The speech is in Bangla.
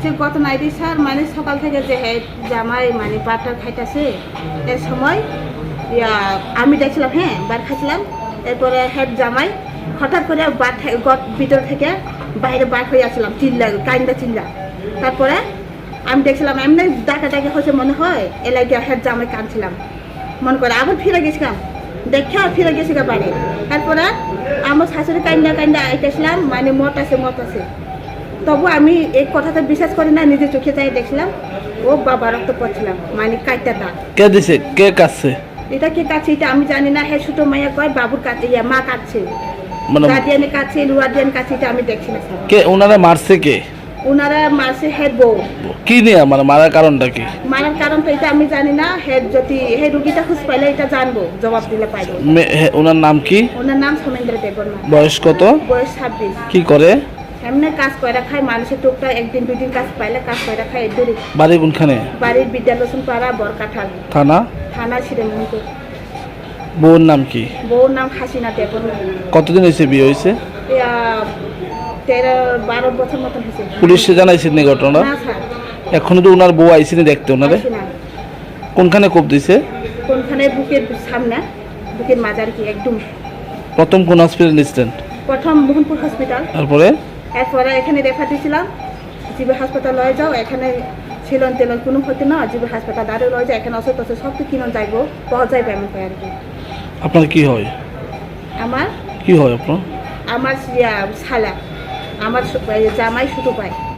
সে গত নাইটি স্যার মানে সকাল থেকে যে হেড জামাই মানে বাটার খাইতেছে এর সময়, ইয়া, আমি দেখছিলাম হ্যাঁ বার খাইছিলাম, এরপরে হেড জামাই হঠাৎ করে ভিতর থেকে বাইরে বার হয়ে আসছিলাম, চিল্লা, কাইন্দা চিল্লা। তারপরে আমি দেখছিলাম, এমনি ডাকা ডাকা হয়েছে মনে হয় এলাকা হেড জামাই কাঁদছিলাম। মনে করে আবার ফিরে গেছিলাম দেখে আর ফিরে গেছি বাড়ি। তারপরে আমার শাশুড়ি কান্দা কান্দা আইতেছিলাম মানে মত আছে মত আছে। তবু আমি এই কথাটা বিশ্বাস করি না নিজের চোখে যাই দেখছিলাম ও বাবা রক্ত পড়ছিলাম মানে কাইটা দাগ কে দিছে? কে কাছে এটা কে কাছে এটা আমি জানি না হ্যাঁ ছোট মাইয়া কয় বাবুর কাছে ইয়া মা কাছে মানে গার্ডিয়ানের কাছে লুয়ার্ডিয়ান কাছে এটা আমি দেখছি না কে? ওনারা মারছে কে? ওনারা মাসে হেড বউ। কি নিয়ে? মানে মারার কারণটা কি? মারার কারণ তো এটা আমি জানি না। হেড যদি হে রুগীটা খুঁজ পাইলে এটা জানব জবাব দিলে পাইবো। মে- হে- ওনার নাম কি? ওনার নাম সোমেন্দ্র দেববর্মা। বয়স কত? বয়স ছাব্বিশ। কি করে? এমনি কাজ করে খায় মানুষের টুকটা একদিন দুই দিন কাজ পাইলে কাজ করে খায় এই দূরে। বাড়ি কোনখানে? বাড়ির বিদ্যালয় পাড়া বরকাঠাল। থানা? থানা শ্রীমঙ্গল বউর নাম কি? বউর নাম হাসিনা দেববর্মা। কতদিন হয়েছে বিয়ে হয়েছে? তেরো বারো বছর মতন হয়েছে। পুলিশে জানাইছেন নি ঘটনা না স্যার। এখনও তো ওনার বউ আইসিনি দেখতে ওনারে কোনখানে কোপ দিছে? কোনখানে? বুকের সামনে। বুকের মাজার কি একদম। প্রথম কোন হসপিটাল নিচ্ছেন প্রথম মোহনপুর হসপিটাল তারপরে? এরপরে এখানে দেখা দিয়েছিলাম জিবি হাসপাতাল লয়ে যাও এখানে ছিলন তেলন কোনো ক্ষতি না জিবি হাসপাতাল দাঁড়িয়ে লয়ে যাও এখানে টষুধ সব তো কিনো যাইবো পাওয়া যাইবে এমন করে আর কি। আপনার কি হয়? আমার? কি হয় আপনার? আমার ইয়া শালা। আমার জামাই শুধু পায়।